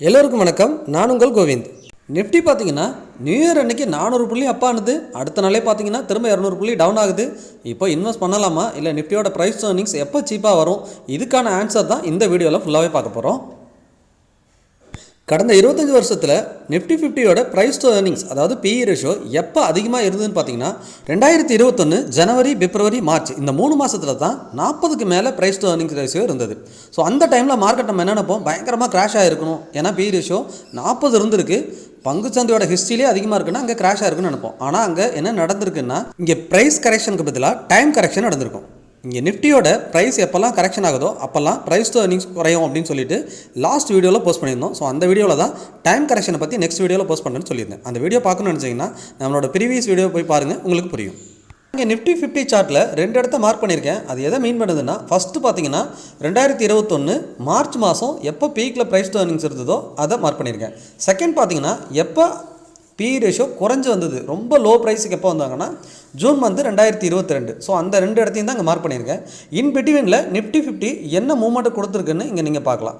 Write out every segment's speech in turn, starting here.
எல்லோருக்கும் வணக்கம். நான் உங்கள் கோவிந்த். நிஃப்டி பார்த்தீங்கன்னா நியூ இயர் அன்னைக்கு நானூறு புள்ளி அப் ஆனது. அடுத்த நாளே பார்த்தீங்கன்னா திரும்ப இரநூறு புள்ளி டவுன் ஆகுது. இப்போ இன்வெஸ்ட் பண்ணலாமா? இல்லை நிஃப்டியோட ப்ரைஸ் ஏர்னிங்ஸ் எப்போ சீப்பாக வரும்? இதுக்கான ஆன்சர் தான் இந்த வீடியோவில் ஃபுல்லாகவே பார்க்க போகிறோம் கடந்த இருபத்தஞ்சி வருஷத்தில் நிஃப்டி ஃபிஃப்டியோட ப்ரைஸ் டு ஏர்னிங்ஸ் அதாவது பிஇ ரேஷியோ எப்போ அதிகமாக இருந்ததுன்னு பார்த்தீங்கன்னா ரெண்டாயிரத்தி இருபத்தொன்று ஜனவரி பிப்ரவரி மார்ச் இந்த மூணு மாதத்தில் தான் நாற்பதுக்கு மேலே ப்ரைஸ் டு ஏர்னிங்ஸ் ரேஷியோ இருந்தது. ஸோ அந்த டைமில் மார்க்கெட் நம்ம என்ன நினைப்போம்? பயங்கரமாக கிராஷ் ஆகிருக்கணும் ஏன்னா பிஇ ரேஷியோ நாற்பது இருந்திருக்கு. பங்குச்சந்தையோட ஹிஸ்ட்ரியிலே அதிகமாக இருக்குன்னா அங்கே கிராஷ் ஆயிருக்குன்னு நினைப்போம். ஆனால் அங்கே என்ன நடந்திருக்குன்னா இங்கே ப்ரைஸ் கரெக்ஷனுக்கு பதிலாக டைம் கரெக்ஷன் நடந்திருக்கும். இங்கே நிஃப்டியோட ப்ரைஸ் எப்போல்லாம் கரெக்ஷன் ஆகுதோ அப்போல்லாம் ப்ரைஸ் டு earnings குறையும் அப்படின்னு சொல்லிட்டு லாஸ்ட் வீடியோவில் போஸ்ட் பண்ணியிருந்தோம். ஸோ அந்த வீடியோவில் தான் டைம் கரெக்ஷனை பற்றி நெக்ஸ்ட் வீடியோவில் போஸ்ட் பண்ணுறேன்னு சொல்லியிருந்தேன். அந்த வீடியோ பார்க்கணும்னு நினச்சிங்கன்னா நம்மளோட ப்ரீவியஸ் வீடியோ போய் பாருங்கள் உங்களுக்கு புரியும். இங்கே நிஃப்டி ஃபிஃப்டி சார்ட்டில் ரெண்டு இடத்த மார்க் பண்ணியிருக்கேன். அது எதை மீன் பண்ணுதுன்னா ஃபஸ்ட்டு பார்த்தீங்கன்னா ரெண்டாயிரத்தி இருபத்தொன்று மார்ச் மாதம் எப்போ பீக்கில் ப்ரைஸ் டு இருந்ததோ அதை மார்க் பண்ணியிருக்கேன். செகண்ட் பார்த்தீங்கன்னா எப்போ பி ரேஷியோ குறைஞ்சு வந்தது. ரொம்ப லோ ப்ரைஸுக்கு எப்போ வந்தாங்கன்னா ஜூன் மந்த் ரெண்டாயிரத்தி இருபத்தி ரெண்டு. ஸோ அந்த ரெண்டு இடத்தையும் தான் இங்கே மார்க் பண்ணியிருக்கேன். இன் பிட்வீனில் நிஃப்டி ஃபிஃப்டி என்ன மூவ்மெண்ட் கொடுத்துருக்குன்னு இங்கே நீங்கள் பார்க்கலாம்.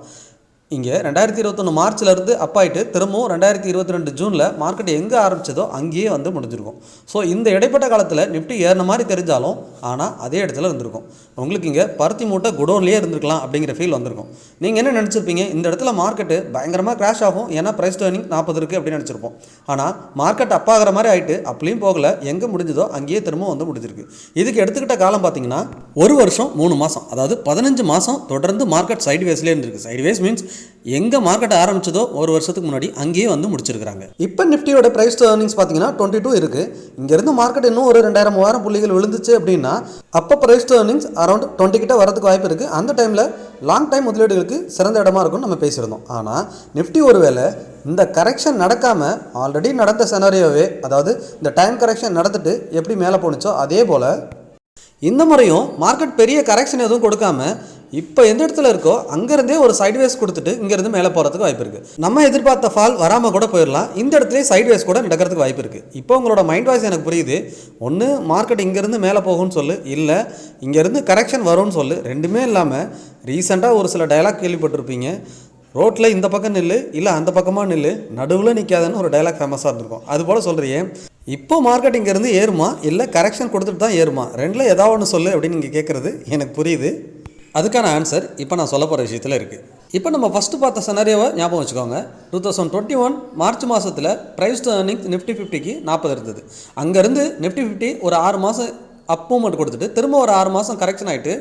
இங்கே ரெண்டாயிரத்தி இருபத்தொன்று மார்ச்லேருந்து அப்பாயிட்டு திரும்பவும் ரெண்டாயிரத்தி இருபத்தி ரெண்டு ஜூனில் மார்க்கெட் எங்கே ஆரம்பித்ததோ அங்கேயே வந்து முடிஞ்சிருக்கும். ஸோ இந்த இடைப்பட்ட காலத்தில் நிஃப்டி ஏறின மாதிரி தெரிஞ்சாலும் ஆனால் அதே இடத்துல இருந்திருக்கும். உங்களுக்கு இங்கே பருத்தி மூட்டை குடோன்லேயே இருந்திருக்கலாம் அப்படிங்கிற ஃபீல் வந்திருக்கும். நீங்கள் என்ன நினச்சிருப்பீங்க? இந்த இடத்துல மார்க்கெட்டு பயங்கரமாக கிராஷ் ஆகும். ஏன்னா ப்ரைஸ் டேர்னிங் நாற்பது இருக்குது அப்படின்னு நினச்சிருப்போம். ஆனால் மார்க்கெட் அப்பாகிற மாதிரி ஆகிட்டு அப்படியும் போகல. எங்கே முடிஞ்சதோ அங்கேயே திரும்பவும் வந்து முடிஞ்சிருக்கு. இதுக்கு எடுத்துக்கிட்ட காலம் பார்த்தீங்கன்னா ஒரு வருஷம் மூணு மாதம் அதாவது பதினஞ்சு மாதம் தொடர்ந்து மார்க்கெட் சைடு வேஸ்லேயே இருந்திருக்கு. சைடு வேஸ் மீன்ஸ் எங்கே மார்க்கெட் ஆரம்பிச்சதோ ஒரு வருஷத்துக்கு முன்னாடி அங்கேயே வந்து முடிச்சிருக்காங்க இப்போ நிஃப்டியோட ப்ரைஸ் டு ஏர்னிங்ஸ் பார்த்தீங்கன்னா டுவெண்ட்டி டூ இருக்குது இங்கேருந்து மார்க்கெட் இன்னும் ஒரு ரெண்டாயிரம் மூவாயிரம் புள்ளிகள் விழுந்துச்சு அப்படின்னா அப்போ price to earnings around twenty கிட்ட வரதுக்கு வாய்ப்பு இருக்குது அந்த டைமில் லாங் டைம் முதலீடுகளுக்கு சிறந்த இடமா இருக்கும்னு நம்ம பேசியிருந்தோம். ஆனால் நிஃப்டி ஒருவேளை இந்த கரெக்ஷன் நடக்காமல் ஆல்ரெடி நடந்த செனாரியோவே அதாவது இந்த டைம் கரெக்ஷன் நடந்துட்டு எப்படி மேலே போணுச்சோ அதே போல் இந்த முறையும் மார்க்கெட் பெரிய கரெக்ஷன் எதுவும் கொடுக்காம இப்போ எந்த இடத்துல இருக்கோ அங்கேருந்தே ஒரு சைட்வேஸ் கொடுத்துட்டு இங்கேருந்து மேலே போகிறதுக்கு வாய்ப்பு இருக்குது நம்ம எதிர்பார்த்த ஃபால் வராமல் கூட போயிடலாம். இந்த இடத்துலேயே சைட்வேஸ் கூட நடக்கிறதுக்கு வாய்ப்பு இருக்குது இப்போ உங்களோட மைண்ட் வாய்ஸ் எனக்கு புரியுது. ஒன்று மார்க்கெட் இங்கேருந்து மேலே போகும்னு சொல்லு இல்லை இங்கேருந்து கரெக்ஷன் வரும்னு சொல்லு ரெண்டுமே இல்லாமல் ரீசெண்டாக ஒரு சில டயலாக் கேள்விப்பட்டிருப்பீங்க. ரோட்டில் இந்த பக்கம் நில்லு இல்லை அந்த பக்கமாக நில்லு நடுவில் நிற்காதன்னு ஒரு டைலாக் ஃபேமஸாக இருந்திருக்கும். அது போல் சொல்கிறியே இப்போ மார்க்கெட் இங்கேருந்து ஏறுமா இல்லை கரெக்ஷன் கொடுத்துட்டு தான் ஏறுமா? ரெண்டில் ஏதாவது ஒன்று சொல்லு அப்படின்னு நீங்கள் கேட்குறது எனக்கு புரியுது. அதுக்கான ஆன்சர் இப்போ நான் சொல்ல போகிற விஷயத்தில் இருக்குது இப்போ நம்ம ஃபஸ்ட்டு பார்த்த சனாரியோவை ஞாபகம் வச்சுக்கோங்க. Two thousand twenty one March மாதத்தில் ப்ரைஸ் டு earnings நிஃப்டி ஃபிஃப்டிக்கு நாற்பது இருந்தது. அங்கேருந்து நிஃப்டி ஃபிஃப்டி ஒரு ஆறு மாதம் அப் மூமெண்ட் கொடுத்துட்டு திரும்ப ஒரு ஆறு மாதம் கரெக்ஷன் ஆகிட்டு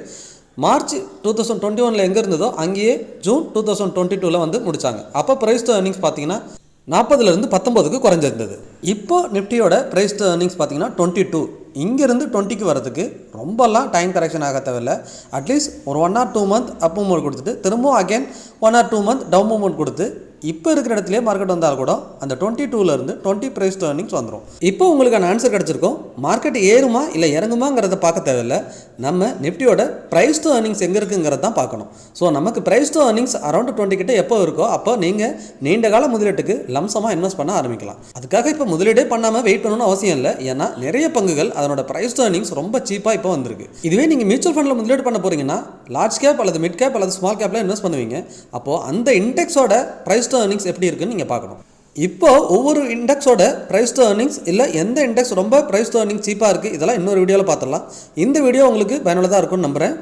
மார்ச் டூ தௌசண்ட் டுவெண்ட்டி ஒனில் எங்கே இருந்ததோ அங்கேயே ஜூன் டூ தௌசண்ட் டுவெண்ட்டி டூவில் வந்து முடித்தாங்க அப்போ ப்ரைஸ் டு ஏர்னிங்ஸ் பார்த்தீங்கன்னா நாற்பதுலேருந்து பத்தொம்போதுக்கு குறைஞ்சிருந்தது. இப்போ நிஃப்டியோட ப்ரைஸ் டு ஏர்னிங்ஸ் பார்த்தீங்கன்னா டுவெண்ட்டி டூ இங்கேருந்து டுவெண்ட்டிக்கு வரதுக்கு ரொம்பலாம் டைம் கரெக்ஷன் ஆக தேவையில்ல. அட்லீஸ்ட் ஒரு one or two month up moment கொடுத்துட்டு திரும்பவும் again one or two month down moment கொடுத்து இப்போ இருக்கிற இடத்துலயே மார்க்கெட் வந்தால் கூட அந்த டுவெண்ட்டி டூலேருந்து டுவெண்ட்டி ப்ரைஸ் டேர்னிங்ஸ் வந்துடும் இப்போ உங்களுக்கான ஆன்சர் கிடச்சிருக்கும். மார்க்கெட் ஏறுமா இல்லை இறங்குமாங்கிறத பார்க்க தேவையில்ல. நம்ம நிஃப்டியோட ப்ரைஸ் டு ஏர்னிங்ஸ் எங்கே இருக்குங்கிறத தான் பார்க்கணும். ஸோ நமக்கு price to earnings around twenty கிட்ட எப்போ இருக்கோ அப்போ நீங்கள் நீண்ட கால முதலீட்டுக்கு லம்சமாக இன்வெஸ்ட் பண்ண ஆரம்பிக்கலாம். அதுக்காக இப்போ முதலீடே பண்ணாமல் வெயிட் பண்ணணும்னு அவசியம் இல்லை. ஏன்னா நிறைய பங்குகள் அதனோட ப்ரைஸ் டு ஏர்னிங்ஸ் ரொம்ப சீப்பாக இப்போ வந்திருக்கு. இதுவே நீங்கள் மியூச்சுவல் ஃபண்டில் முதலீடு பண்ண போகிறீங்கன்னா லார்ஜ் கேப் அல்லது மிட் கேப் அல்லது ஸ்மால் கேப்பில் இன்வெஸ்ட் பண்ணுவீங்க. அப்போது அந்த இண்டெக்ஸோட ப்ரைஸ் டு ஏர்னிங்ஸ் எப்படி இருக்குன்னு நீங்கள் பார்க்கணும். இப்போ ஒவ்வொரு இண்டெக்ஸோட ப்ரைஸ் டு ஏர்னிங்ஸ் இல்லை எந்த இண்டெக்ஸ் ரொம்ப ப்ரைஸ் டு ஏர்னிங் சீப்பாக இருக்குது இதெல்லாம் இன்னொரு வீடியோவில் பார்த்துடலாம். இந்த வீடியோ உங்களுக்கு பயனுள்ளதாக இருக்கும்னு நம்புகிறேன்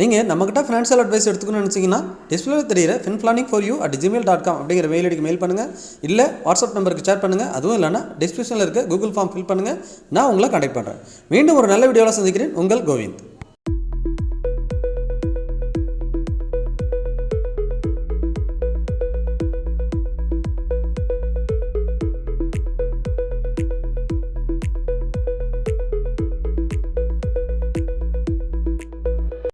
நீங்கள் நம்மக்கிட்ட ஃபினான்ஷியல் அட்வைஸ் எடுத்துக்கணும்னு நினச்சிங்கன்னா டிஸ்பிளே தெரியிற fin planning for you at Gmail dot com அப்படிங்கிற மெயில் ஐடிக்கு மெயில் பண்ணுங்கள் இல்லை வாட்ஸ்அப் நம்பருக்கு ஷேர் பண்ணுங்கள் அதுவும் இல்லைனா டிஸ்கிரிப்ஷனில் இருக்க கூகுள் ஃபார்ம் ஃபில் பண்ணுங்கள் நான் உங்களை கான்டாக்ட் பண்ணுறேன் மீண்டும் ஒரு நல்ல வீடியோவில் சந்திக்கிறேன். உங்கள் கோவிந்த்.